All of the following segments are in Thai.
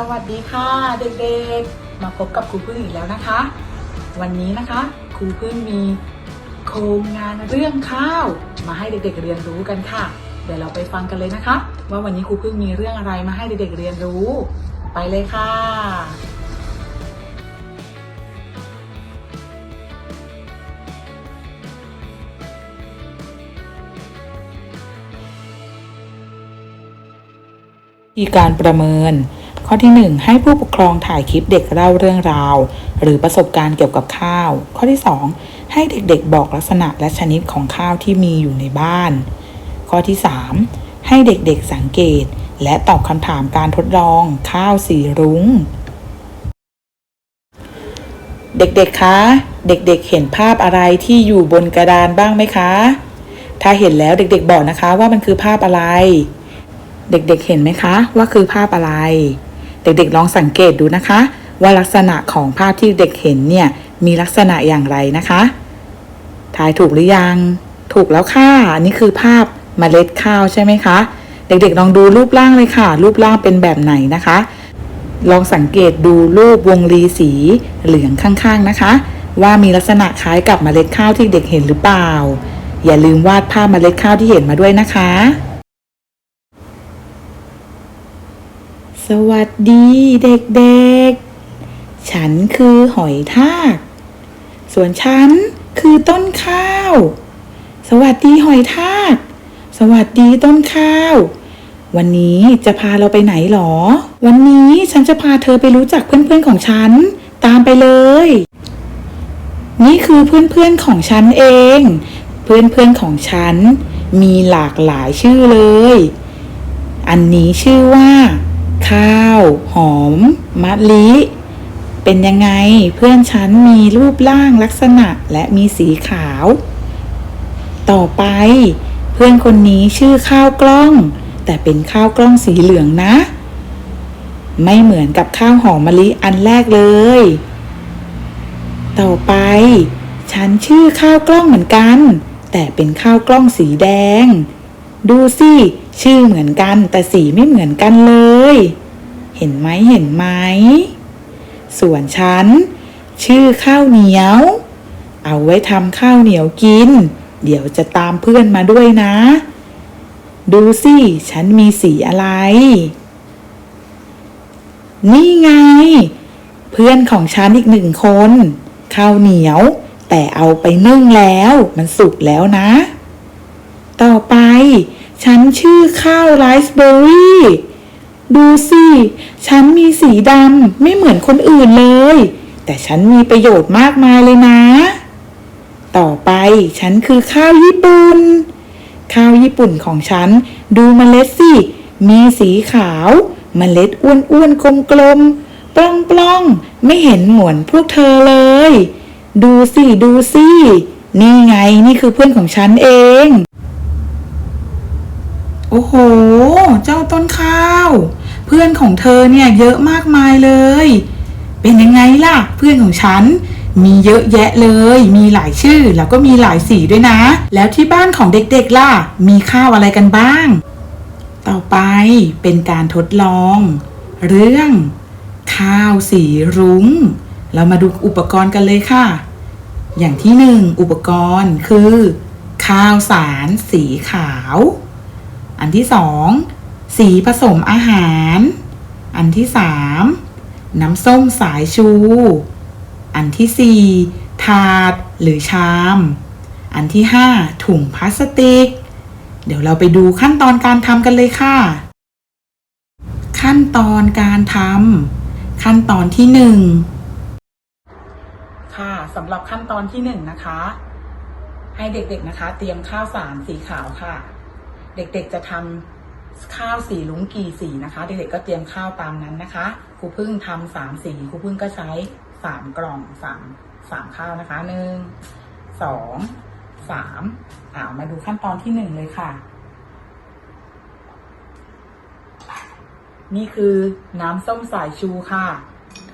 สวัสดีค่ะเด็กๆ มาพบกับครูพึ่งอีกแล้วนะคะ วันนี้นะคะครูพึ่งมีโครงงานเรื่องข้าว มาให้เด็กๆเรียนรู้กันค่ะ เดี๋ยวเราไปฟังกันเลยนะคะ ว่าวันนี้ครูพึ่งมีเรื่องอะไรมาให้เด็กๆเรียนรู้ ไปเลยค่ะวิธีการประเมิน ข้อที่ 1 ให้ผู้ปกครองถ่ายคลิปเด็กเล่าเรื่องราว หรือประสบการณ์เกี่ยวกับข้าว ข้อที่ 2 ให้เด็กๆบอกลักษณะและชนิดของข้าวที่มีอยู่ในบ้าน ข้อที่ 3 ให้เด็กๆสังเกต และตอบคำถามการทดลองข้าวสีรุง้ง เด็กๆ คะ เด็กๆ เห็นภาพอะไรที่อยู่บนกระดานบ้างไหมคะ ถ้าเห็นแล้วเด็กๆ บอกนะคะว่ามันคือภาพอะไรเด็กๆเห็นไหมคะ ว่าคือภาพอะไร เด็กๆลองสังเกตดูนะคะ ว่าลักษณะของภาพที่เด็กเห็นเนี่ยมีลักษณะอย่างไรนะคะทายถูกหรือยัง ถูกแล้วค่ะอันนี้คือภาพเมล็ดข้าวใช่ไหมคะ เด็กๆลองดูรูปร่างเลยค่ะ รูปร่างเป็นแบบไหนนะคะ ลองสังเกตดูรูปวงรีสีเหลืองข้างๆนะคะ ว่ามีลักษณะคล้ายกับเมล็ดข้าวที่เด็กเห็นหรือเปล่า อย่าลืมวาดภาพเมล็ดข้าวที่เห็นมาด้วยนะคะ สวัสดีเด็กๆ ฉันคือหอยทาก ส่วนฉันคือต้นข้าว สวัสดีหอยทาก สวัสดีต้นข้าว วันนี้จะพาเราไปไหนหรอ วันนี้ฉันจะพาเธอไปรู้จักเพื่อนๆของฉัน ตามไปเลย นี่คือเพื่อนๆของฉันเอง เพื่อนๆของฉัน มีหลากหลายชื่อเลย อันนี้ชื่อว่า ข้าว หอมมะลิ เป็นยังไงเพื่อนฉันมีรูปร่างลักษณะและมีสีขาว ต่อไป เพื่อนคนนี้ชื่อข้าวกล้อง แต่เป็นข้าวกล้องสีเหลืองนะ ไม่เหมือนกับข้าวหอมมะลิอันแรกเลย ต่อไป ฉันชื่อข้าวกล้องเหมือนกัน แต่เป็นข้าวกล้องสีแดง ดูสิ ชื่อเหมือนกันแต่สีไม่เหมือนกันเลย เห็นไหมเห็นไหม ส่วนฉัน ชื่อข้าวเหนียว เอาไว้ทำข้าวเหนียวกิน เดี๋ยวจะตามเพื่อนมาด้วยนะ ดูสิฉันมีสีอะไร นี่ไง เพื่อนของฉันอีกหนึ่งคน ข้าวเหนียว แต่เอาไปนึ่งแล้ว มันสุกแล้วนะ ต่อไป ฉันชื่อข้าวไรซ์เบอร์รี่ ดูสิ ฉันมีสีดำไม่เหมือนคนอื่นเลย แต่ฉันมีประโยชน์มากมายเลยนะ ต่อไปฉันคือข้าวญี่ปุ่น ข้าวญี่ปุ่นของฉัน ดูเมล็ดสิ มีสีขาวเมล็ดอ้วนๆกลมๆปล้องๆ ไม่เห็นเหมือนพวกเธอเลย ดูสิ ดูสิ นี่ไงนี่คือเพื่อนของฉันเอง โอ้โห เจ้าต้นข้าว เพื่อนของเธอเนี่ยเยอะมากมายเลย เป็นยังไงล่ะ เพื่อนของฉัน มีเยอะแยะเลย มีหลายชื่อแล้วก็มีหลายสีด้วยนะ แล้วที่บ้านของเด็กๆล่ะ มีข้าวอะไรกันบ้าง ต่อไปเป็นการทดลอง เรื่อง ข้าวสีรุง้ง เรามาดูอุปกรณ์กันเลยค่ะ อย่างที่หนึ่งอุปกรณ์คือ ข้าวสารสีขาว อันที่สองสีผสมอาหาร อันที่สามน้ำส้มสายชู อันที่สี่ถาดหรือชาม อันที่ห้าถุงพลาสติก เดี๋ยวเราไปดูขั้นตอนการทำกันเลยค่ะ ขั้นตอนการทำขั้นตอนที่หนึ่งค่ะสำหรับขั้นตอนที่หนึ่งนะคะ ให้เด็กๆนะคะ เตรียมข้าวสารสีขาวค่ะ เด็กๆจะทำข้าวสีลุงกี่สีนะคะ เด็กๆก็เตรียมข้าวตามนั้นนะคะครูพึ่งทำสามสีครูพึ่งก็ใช้สามกล่องสามสามข้าวนะคะหนึ่งสองสามอ่ามาดูขั้นตอนที่หนึ่งเลยค่ะ นี่คือน้ำส้มสายชูค่ะ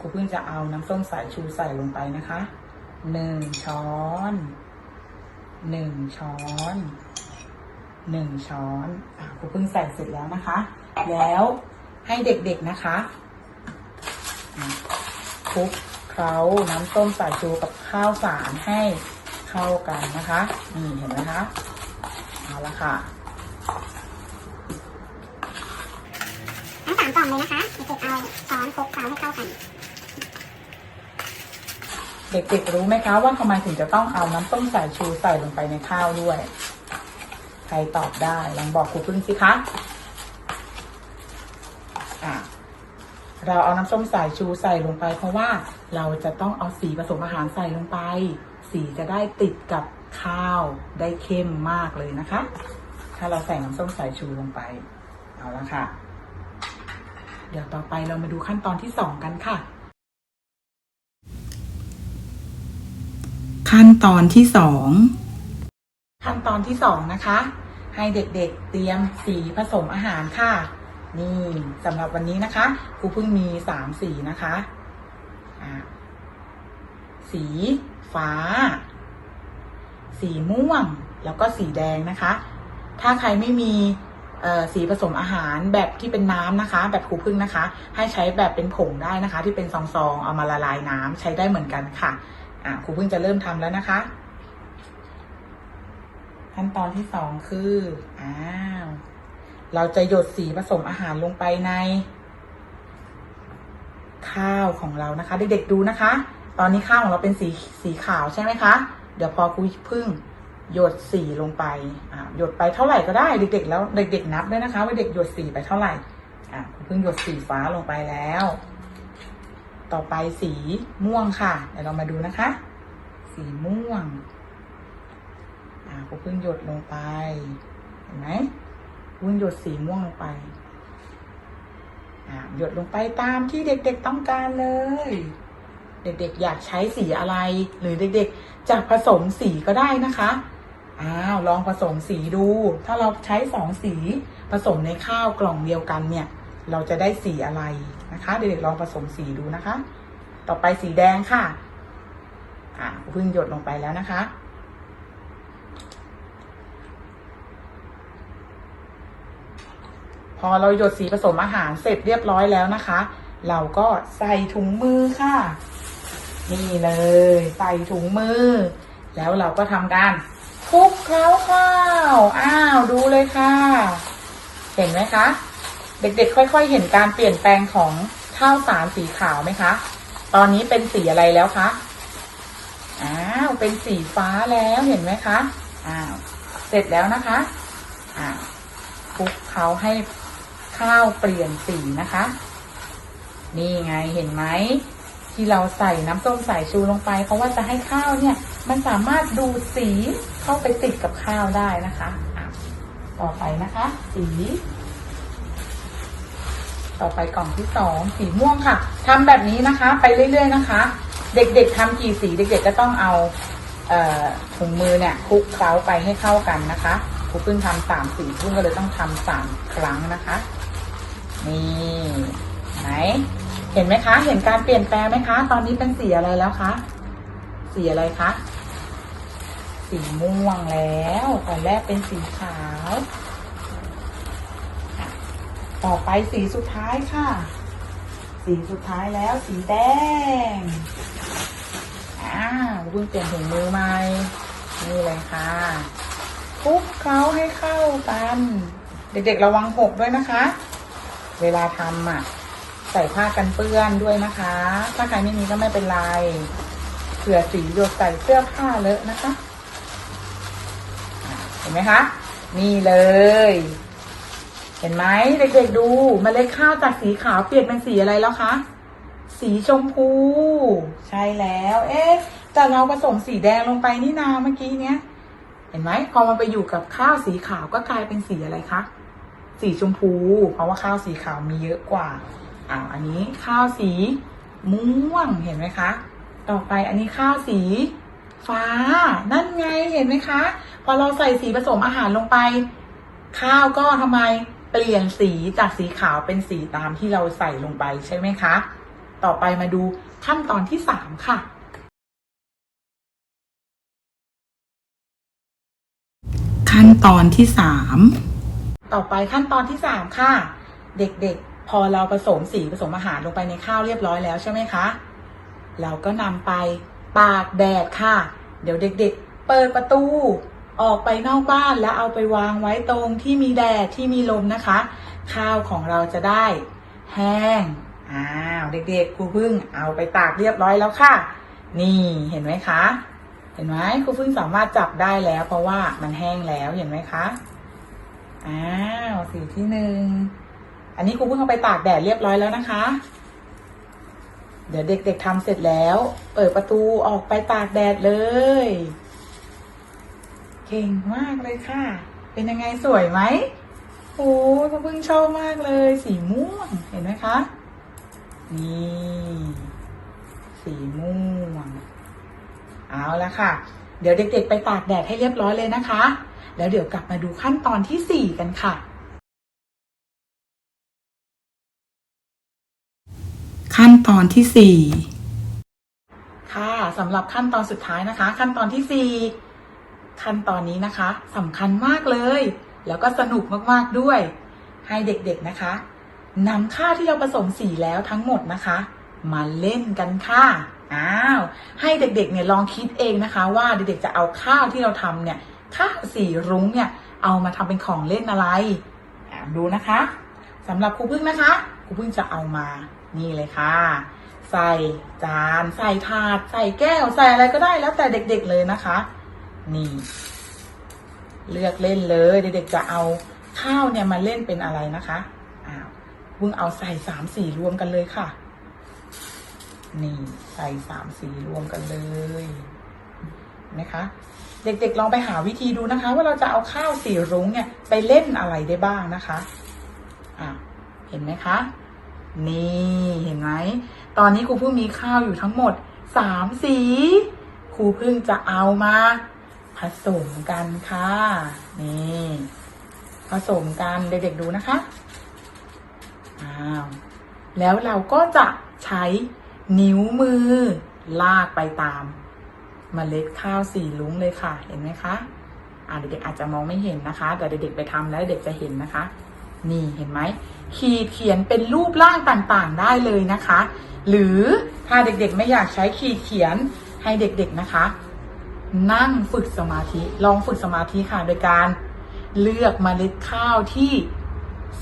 ครูเพิ่งจะเอาน้ำส้มสายชูใส่ลงไปนะคะหนึ่งช้อนหนึ่งช้อน หนึ่งช้อนอะครูเพิ่งใส่เสร็จแล้วนะคะ แล้วให้เด็กๆนะคะอะคลุกเคล้าน้ำส้มสายชูกับข้าวสารให้เข้ากันนะคะ นี่เห็นไหมคะ เอาละค่ะทั้งสามกล่องเลยนะคะเด็กๆเอาช้อนคลุกเคล้าให้เข้ากัน เด็กๆรู้ไหมคะว่าทำไมถึงจะต้องเอาน้ำส้มสายชูใส่ลงไปในข้าวด้วย ใครตอบได้ลองบอกครูพึ่งสิคะอะเราเอาน้ำส้มสายชูใส่ลงไป เพราะว่าเราจะต้องเอาสีผสมอาหารใส่ลงไป สีจะได้ติดกับข้าวได้เข้มมากเลยนะคะ ถ้าเราใส่น้ำส้มสายชูลงไป เอาละค่ะ เดี๋ยวต่อไปเรามาดูขั้นตอนที่สองกันค่ะ ขั้นตอนที่สอง ขั้นตอนที่สองนะคะ ให้เด็กๆเตรียมสีผสมอาหารค่ะ นี่สำหรับวันนี้นะคะครูเพิ่งมีสามสีนะคะอ่าสีฟ้า สีม่วง แล้วก็สีแดงนะคะ ถ้าใครไม่มีสีผสมอาหารแบบที่เป็นน้ำนะคะ แบบครูพึ่งนะคะ ให้ใช้แบบเป็นผงได้นะคะ ที่เป็นซองๆเอามาละลายน้ำใช้ได้เหมือนกันค่ะอะครูพึ่งจะเริ่มทำแล้วนะคะ ขั้นตอนที่สองคืออ้าวเราจะหยดสีผสมอาหารลงไปใน ข้าวของเรานะคะ เด็กๆดูนะคะ ตอนนี้ข้าวของเราเป็นสีสีขาวใช่ไหมคะ เดี๋ยวพอครูพึ่งหยดสีลงไปอ่าหยดไปเท่าไหร่ก็ได้เด็กๆ แล้วเด็ก ๆ นับด้วยนะคะ ว่าเด็กหยดสีไปเท่าไหร่อะครูพึ่งหยดสีฟ้าลงไปแล้ว ต่อไปสีม่วงค่ะ เดี๋ยวเรามาดูนะคะ สีม่วง อ่าครูเพิ่งหยดลงไป เห็นไหมเพิ่งหยดสีม่วงลงไป อ่าหยดลงไปตามที่เด็กๆต้องการเลย เด็กๆ อยากใช้สีอะไร หรือเด็กๆจะผสมสีก็ได้นะคะ อ้าวลองผสมสีดู ถ้าเราใช้สองสีผสมในข้าวกล่องเดียวกันเนี่ย เราจะได้สีอะไรนะคะ เด็กๆลองผสมสีดูนะคะ ต่อไปสีแดงค่ะอะเพิ่งหยดลงไปแล้วนะคะ พอเราหยดสีผสมอาหารเสร็จเรียบร้อยแล้วนะคะ เราก็ใส่ถุงมือค่ะ นี่เลย ใส่ถุงมือ แล้วเราก็ทำการคลุกเคล้าข้าว อ้าวดูเลยค่ะ เห็นไหมคะ เด็กๆ ค่อยๆ เห็นการเปลี่ยนแปลงของข้าวสารสีขาวไหมคะ ตอนนี้เป็นสีอะไรแล้วคะอ้าวเป็นสีฟ้าแล้วเห็นไหมคะอ้าวเสร็จแล้วนะคะอ้าวคลุกเขาให้ ข้าวเปลี่ยนสีนะคะ นี่ไงเห็นไหมที่เราใส่น้ำส้มสายชูลงไป เพราะว่าจะให้ข้าวเนี่ย มันสามารถดูดสีเข้าไปติดกับข้าวได้นะคะต่อไปนะคะ สี ต่อไปกล่องที่สองสีม่วงค่ะทำแบบนี้นะคะ ไปเรื่อย ๆ นะคะ เด็กๆทำกี่สีเด็ก ๆ ก็ต้องเอาเอ่อถุงมือเนี่ยคลุกเคล้าไปให้เข้ากันนะคะครูเพิ่งทำสามสีเพิ่งก็เลยต้องทำสามครั้งนะคะ นี่ไหน เห็นไหมคะ เห็นการเปลี่ยนแปลงไหมคะ ตอนนี้เป็นสีอะไรแล้วคะ สีอะไรคะ สีม่วงแล้ว ตอนแรกเป็นสีขาว ต่อไปสีสุดท้ายค่ะ สีสุดท้ายแล้ว สีแดงอ่าเพิ่งเปลี่ยนถุงมือใหม่ นี่เลยค่ะคลุกเคล้าให้เข้ากัน เด็กๆระวังหกด้วยนะคะ เวลาทำอะ ใส่ผ้ากันเปื้อนด้วยนะคะ ถ้าใครไม่มีก็ไม่เป็นไรเผื่อสีหยดใส่เสื้อผ้าเลอะนะคะ เห็นไหมคะ นี่เลย เห็นไหมเด็กๆดูเมล็ดข้าวจากสีขาวเปลี่ยนเป็นสีอะไรแล้วคะสีชมพู ใช่แล้ว เอ๊ะแต่เราผสมสีแดงลงไปนี่นาเมื่อกี้เนี้ย เห็นไหมพอมันไปอยู่กับข้าวสีขาวก็กลายเป็นสีอะไรคะ สีชมพู เพราะว่าข้าวสีขาวมีเยอะกว่าอ่าอันนี้ข้าวสีม่วงเห็นไหมคะ ต่อไปอันนี้ข้าวสีฟ้า นั่นไงเห็นไหมคะ พอเราใส่สีผสมอาหารลงไป ข้าวก็ทำไมเปลี่ยนสีจากสีขาวเป็นสีตามที่เราใส่ลงไปใช่ไหมคะ ต่อไปมาดูขั้นตอนที่สามค่ะ ขั้นตอนที่สาม ต่อไปขั้นตอนที่สามค่ะ เด็กๆพพอเราผสมสีผสมอาหารลงไปในข้าวเรียบร้อยแล้วใช่ไหมคะ เราก็นำไปตากแดดค่ะ เดี๋ยวเด็ก ๆ เปิดประตู ออกไปนอกบ้านแล้วเอาไปวางไว้ตรงที่มีแดดที่มีลมนะคะ ข้าวของเราจะได้แห้งอ้าวเด็กๆครูพึ่งเอาไปตากเรียบร้อยแล้วค่ะ นี่เห็นไหมคะ เห็นไหมครูพึ่งสามารถจับได้แล้ว เพราะว่ามันแห้งแล้วเห็นไหมคะ อ้าวสีที่หนึ่ง อันนี้ครูพึ่งเอาไปตากแดดเรียบร้อยแล้วนะคะ เดี๋ยวเด็กๆทำเสร็จแล้ว เปิดประตูออกไปตากแดดเลย เก่งมากเลยค่ะ เป็นยังไงสวยไหมโอ้ครูพึ่งชอบมากเลย สีม่วงเห็นไหมคะ นี่ สีม่วง เอาละค่ะ เดี๋ยวเด็กๆไปตากแดดให้เรียบร้อยเลยนะคะ แล้วเดี๋ยวกลับมาดูขั้นตอนที่สี่กันค่ะ ขั้นตอนที่สี่ค่ะสำหรับขั้นตอนสุดท้ายนะคะ ขั้นตอนที่สี่ขั้นตอนนี้นะคะสำคัญมากเลย แล้วก็สนุกมากๆด้วย ให้เด็กๆนะคะนำข้าวที่เราผสมสีแล้วทั้งหมดนะคะ มาเล่นกันค่ะอ้าวให้เด็กๆเนี่ยลองคิดเองนะคะ ว่าเด็กๆจะเอาข้าวที่เราทำเนี่ย ข้าสีรุ้งเนี่ยเอามาทำเป็นของเล่นอะไรดูนะคะสำหรับครูพึ่งนะคะครูพึ่งจะเอามานี่เลยค่ะ ใส่จานใส่ถาด ใส่แก้ว ใส่อะไรก็ได้แล้วแต่เด็กๆเลยนะคะ นี่ เลือกเล่นเลยเด็กๆจะเอาข้าวเนี่ยมาเล่นเป็นอะไรนะคะอ้าวพึ่งเอาใส่สามสีรวมกันเลยค่ะ นี่ใส่สามสีรวมกันเลยนะคะ เด็กๆลองไปหาวิธีดูนะคะ ว่าเราจะเอาข้าวสีรุ้งเนี่ยไปเล่นอะไรได้บ้างนะคะอะเห็นไหมคะ นี่เห็นไหมตอนนี้ครูพึ่งมีข้าวอยู่ทั้งหมดสามสีครูพึ่งจะเอามาผสมกันค่ะ นี่ ผสมกันเด็กๆดูนะคะอ้าวแล้วเราก็จะใช้นิ้วมือลากไปตาม เมล็ดข้าวสีลุ้งเลยค่ะ เห็นไหมคะอ่าเด็กๆอาจจะมองไม่เห็นนะคะ แต่เด็กๆไปทำแล้วเด็กจะเห็นนะคะ นี่เห็นไหมขีดเขียนเป็นรูปร่างต่างๆได้เลยนะคะ หรือถ้าเด็กๆไม่อยากใช้ขีดเขียนให้เด็กๆนะคะ นั่งฝึกสมาธิลองฝึกสมาธิค่ะ โดยการเลือกเมล็ดข้าวที่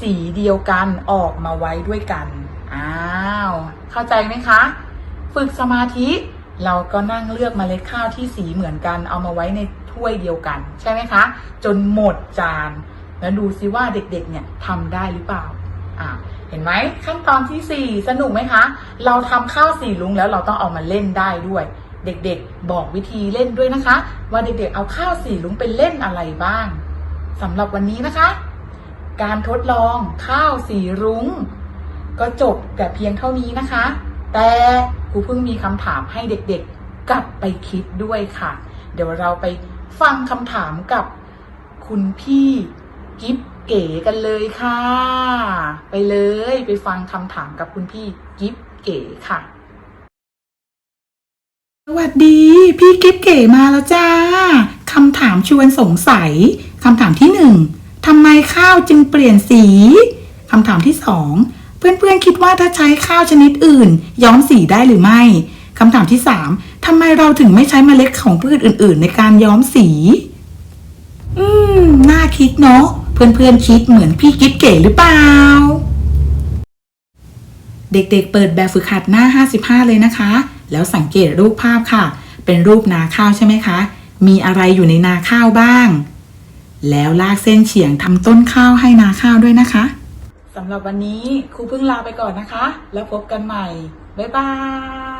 สีเดียวกันออกมาไว้ด้วยกัน อ้าว เข้าใจไหมคะ ฝึกสมาธิ เราก็นั่งเลือกเมล็ดข้าวที่สีเหมือนกัน เอามาไว้ในถ้วยเดียวกัน ใช่ไหมคะ จนหมดจาน แล้วดูซิว่าเด็กๆเนี่ยทำได้หรือเปล่าอ่าเห็นไหมขั้นตอนที่สี่สนุกไหมคะ เราทำข้าวสีลุงแล้วเราต้องเอามาเล่นได้ด้วย เด็กๆ บอกวิธีเล่นด้วยนะคะ ว่าเด็กๆ เอาข้าวสีลุงไปเล่นอะไรบ้างสำหรับวันนี้นะคะ การทดลองข้าวสีรุ้ง ก็จบแต่เพียงเท่านี้นะคะ แต่ ครูเพิ่งมีคำถามให้เด็กๆกลับไปคิดด้วยค่ะ เดี๋ยวเราไปฟังคำถามกับคุณพี่กิฟเก๋กันเลยค่ะ ไปเลยไปฟังคำถามกับคุณพี่กิฟเก๋ค่ะ สวัสดีพี่กิ๊บเก๋มาแล้วจ้าคำถามชวนสงสัยคำถามที่หนึ่งทำไมข้าวจึงเปลี่ยนสีคำถามที่สอง เพื่อนๆคิดว่าถ้าใช้ข้าวชนิดอื่น ย้อมสีได้หรือไม่คำถามที่สามทำไมเราถึงไม่ใช้เมล็ดของพืชอื่น ๆ ในการย้อมสี อืม น่าคิดเนาะ เพื่อนๆคิดเหมือนพี่กิ๊บเก๋หรือเปล่า เด็กๆ เปิดแบบฝึกหัดหน้า 55 เลยนะคะ แล้วสังเกตรูปภาพค่ะ เป็นรูปนาข้าวใช่ไหมคะ มีอะไรอยู่ในนาข้าวบ้าง แล้วลากเส้นเฉียงทำต้นข้าวให้นาข้าวด้วยนะคะ สำหรับวันนี้ครูเพิ่งลาไปก่อนนะคะ แล้วพบกันใหม่ บ๊ายบาย